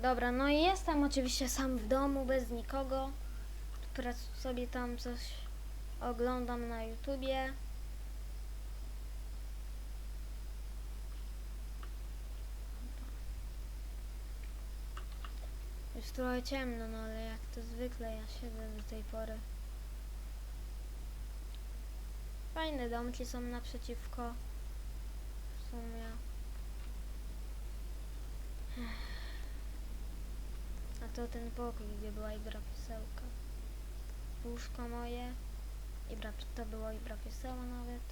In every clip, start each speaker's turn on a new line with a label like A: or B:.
A: Dobra, no i jestem oczywiście sam w domu, bez nikogo. Teraz sobie tam coś oglądam na YouTubie. Już trochę ciemno, no ale jak to zwykle ja siedzę do tej pory. Fajne domki są naprzeciwko. W sumie. A to ten pokój, gdzie była Ibra Piesełka. Łóżko moje. Ibra, to było Ibra Pieseła nawet.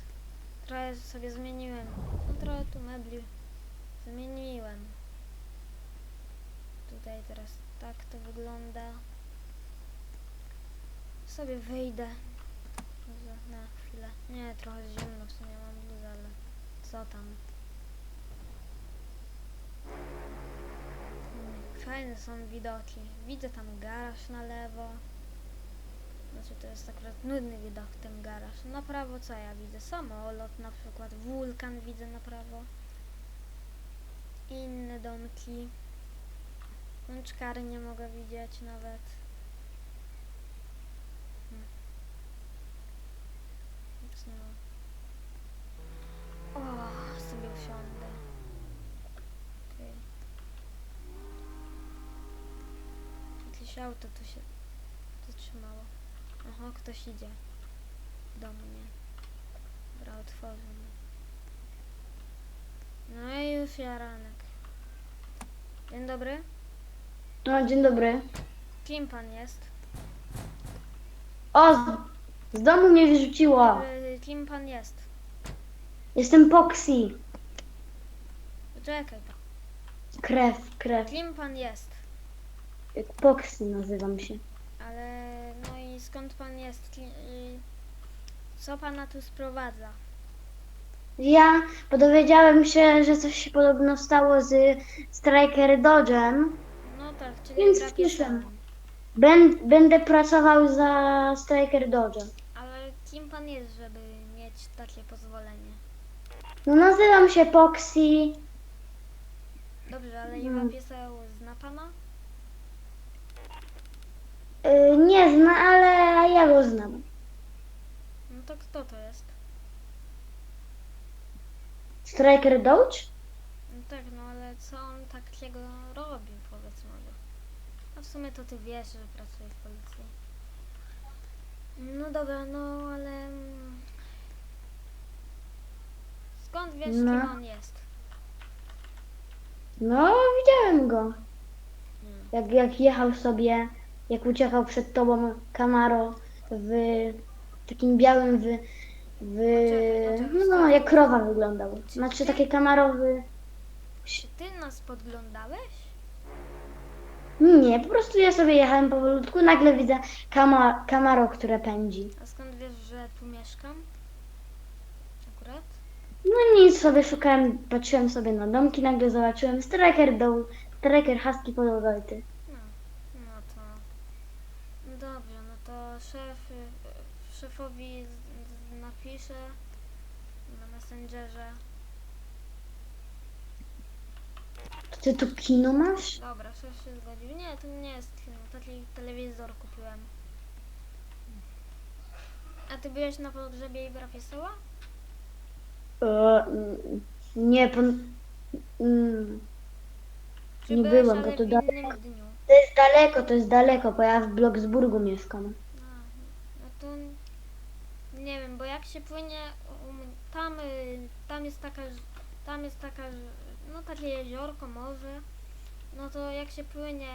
A: Trochę sobie zmieniłem. No trochę tu mebli zmieniłem. Tutaj teraz tak to wygląda. Sobie wyjdę. Na chwilę. Nie, trochę zimno w sumie mam bluzę, ale co tam. Fajne są widoki. Widzę tam garaż na lewo. Znaczy to jest akurat nudny widok ten garaż. Na prawo co ja widzę? Samolot na przykład, wulkan widzę na prawo. Inne domki. Łączkary nie mogę widzieć nawet. Ma. O, sobie usiądę. Okej. Jakieś auto tu się zatrzymało. Aha, ktoś idzie do mnie. Dobra, otworzył. No i już jaranek. Dzień dobry.
B: No, dzień dobry.
A: Kim pan jest?
B: O, z, z domu mnie wyrzuciła.
A: Y, Kim pan jest?
B: Jestem Poxy.
A: Poczekaj pan.
B: Krew, krew.
A: Kim pan jest?
B: Jak Poxy nazywam się.
A: Ale no i skąd pan jest? Ki- y, Co pana tu sprowadza?
B: Ja dowiedziałem się, że coś się podobno stało z Striker Dodge'em.
A: No tak, czyli
B: Więc Bę- Będę pracował za Striker Dodge'em.
A: Ale kim pan jest, żeby mieć takie pozwolenie?
B: No nazywam się Poxy.
A: Dobrze, ale
B: Hmm.
A: Iwa Pieseł zna pana?
B: Yy, nie zna, ale ja go znam.
A: No to kto to jest?
B: Striker Dodge?
A: No tak, no ale co on takiego robi, powiedz może. A w sumie to ty wiesz, że pracuje w policji. No dobra, no ale... mm, Skąd wiesz,
B: No.
A: kim on jest?
B: No, widziałem go.
A: Hmm.
B: Jak, jak jechał sobie, jak uciekał przed tobą Camaro w takim białym, w, w
A: Czekaj,
B: no jak krowa wyglądał. Znaczy takie Camaro w,
A: Czy ty nas podglądałeś?
B: nie, po prostu ja sobie jechałem powolutku, nagle widzę Cama, Camaro, które pędzi.
A: A skąd wiesz, że tu mieszkam? Akurat?
B: No nic, sobie szukałem, patrzyłem sobie na domki, nagle zobaczyłem Striker do Striker Husky Podolgoity.
A: No, no to... No dobrze, no to szef, y, szefowi napiszę na Messengerze.
B: Ty tu kino masz?
A: Dobra, szef się zgodził. Nie, to nie jest kino, taki telewizor kupiłem. A ty byłeś na pogrzebie Ibra Pieseła?
B: E, nie, pan... Mm,
A: Czy
B: Nie
A: byłeś,
B: byłam, bo to
A: w
B: daleko.
A: innym dniu?
B: to jest daleko, to jest daleko, bo ja w Bloksburgu mieszkam.
A: To nie wiem, bo jak się płynie tam, y, tam jest taka, tam jest taka, no takie jeziorko, morze, no to jak się płynie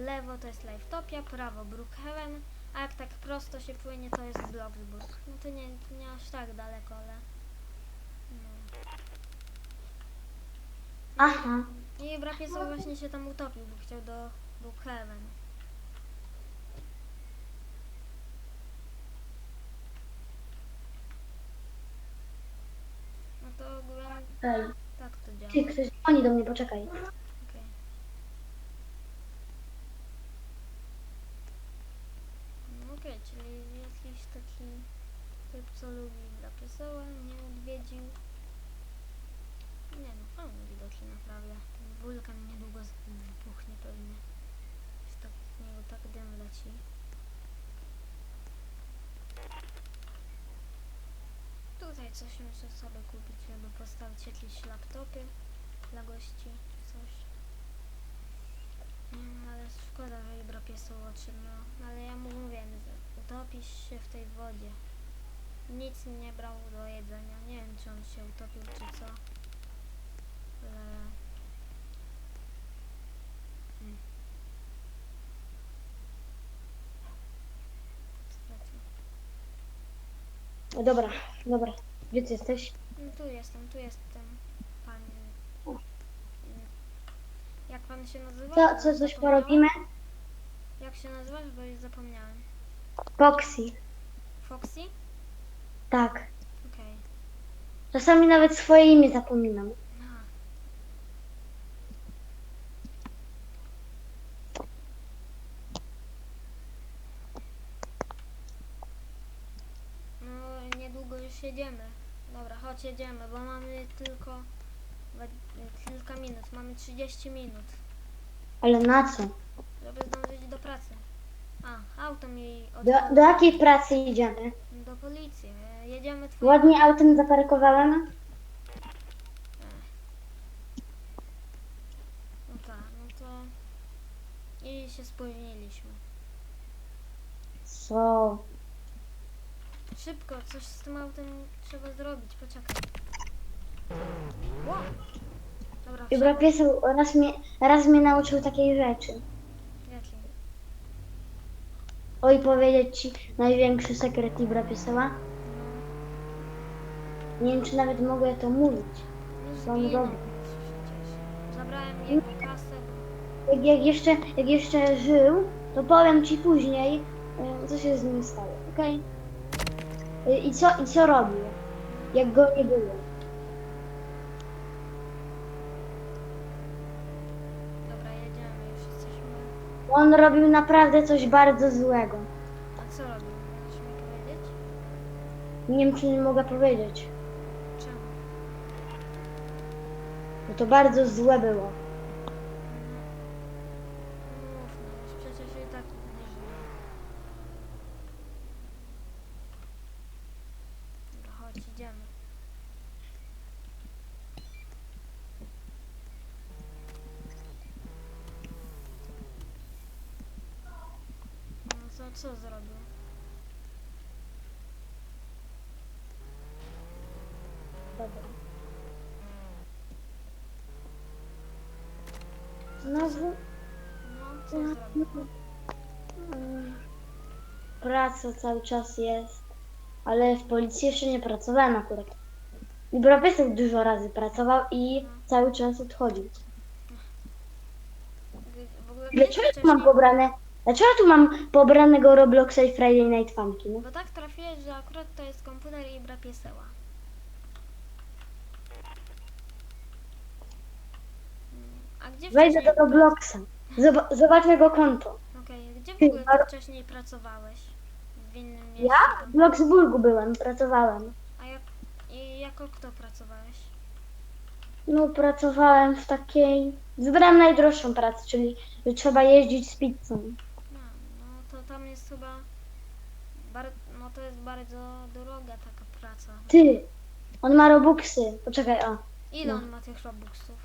A: lewo to jest Lifetopia, prawo Brookhaven, a jak tak prosto się płynie to jest Bloxburg. No to nie, nie aż tak daleko, ale no.
B: Aha.
A: I Brapiesał właśnie się tam utopił, bo chciał do Brookhaven. No to ogółem
B: Ej,
A: tak to działa.
B: ty, ktoś dzwoni do mnie, poczekaj.
A: Okej. No okej, czyli jakiś taki typ, co lubi dla Pieseła, nie odwiedził. Nie no, fajne widoki naprawdę. Ten wulkan niedługo z- wybuchnie pewnie. Coś muszę sobie kupić, żeby postawić jakieś laptopy dla gości, coś. No, ale szkoda, że Ibra piesu odszedł, no. Ale ja mu mówię, utopisz się w tej wodzie. Nic nie brał do jedzenia. Nie wiem, czy on się utopił, czy co. Ale... Mm. Stracił.
B: No dobra, dobra. Gdzie ty jesteś?
A: No tu jestem, tu jestem, panie.
B: O.
A: Jak pan się nazywa?
B: Co, co, coś
A: zapomniałem.
B: porobimy?
A: Jak się nazywasz, bo już zapomniałem.
B: Foxy.
A: Foxy?
B: Tak.
A: Okej.
B: Czasami nawet swoje imię zapominam.
A: Aha. No, niedługo już jedziemy. Dobra, chodź jedziemy, bo mamy tylko kilka minut. Mamy 30 minut,
B: Ale na co?
A: żeby zdążyć do pracy. A, auto mi
B: Do, do jakiej pracy idziemy?
A: Do policji. E, Jedziemy twoim...
B: Ładnie autem zaparkowałem?
A: No tak, no to... I się spóźniliśmy.
B: Co?
A: Szybko, coś z tym autem trzeba zrobić, poczekaj. Ło! Dobra,
B: pieseł raz mnie, raz mnie nauczył takiej rzeczy.
A: Jaki?
B: Oj, powiedzieć ci największy sekret Ibra pieseła?
A: No,
B: Nie wiem, czy nawet mogę to mówić.
A: zginął już przecież. Zabrałem jego kasę.
B: Jak, jak, jeszcze, jak jeszcze żył, to powiem ci później, e, co się z nim stało, okej? E, I, co, I co robił, jak go nie było.
A: Dobra, jedziemy, już jesteśmy...
B: On robił naprawdę coś bardzo złego.
A: A co robił? Możesz mi powiedzieć?
B: Nie wiem, czy nie mogę powiedzieć,
A: Czemu?
B: bo to bardzo złe było.
A: Mów, no już przecież i tak nie żyje. Dobra, chodź, idziemy. No co, co zrobił?
B: Dobra. Znowu
A: No, co zrobił?
B: mm, praca cały czas jest, ale w policji jeszcze nie pracowałem akurat. I profesor dużo razy pracował i cały czas odchodził.
A: W- W ogóle
B: Dlaczego ja tu mam
A: wcześniej-
B: pobrane? Dlaczego ja tu mam pobranego Robloxa i Friday Night Funky? No?
A: Bo tak trafiłeś, że akurat to jest komputer i bra pieseła. Mm, A gdzie
B: Wejdę
A: wcześniej...
B: do Robloxa. Zob- Zobacz jego konto.
A: Okej, gdzie w ogóle ty wcześniej pracowałeś? W innym?
B: Ja? W Bloxburgu byłem, pracowałem.
A: A jak, i jako kto pracowałeś?
B: No, pracowałem w takiej... Wybrałem najdroższą pracę, czyli że trzeba jeździć z pizzą.
A: No, no to tam jest chyba... Bar, no to jest bardzo droga taka praca.
B: Ty! On ma Robuxy. Poczekaj, o.
A: Ile
B: No.
A: on ma tych robuxów?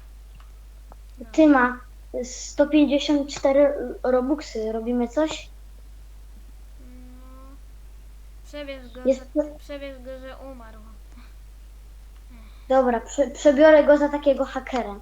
B: Ty ma 154 Robuxy. Robimy coś?
A: Przebierz go,
B: Jest-
A: że, go, że umarł.
B: Dobra, prze- przebiorę go za takiego hakera.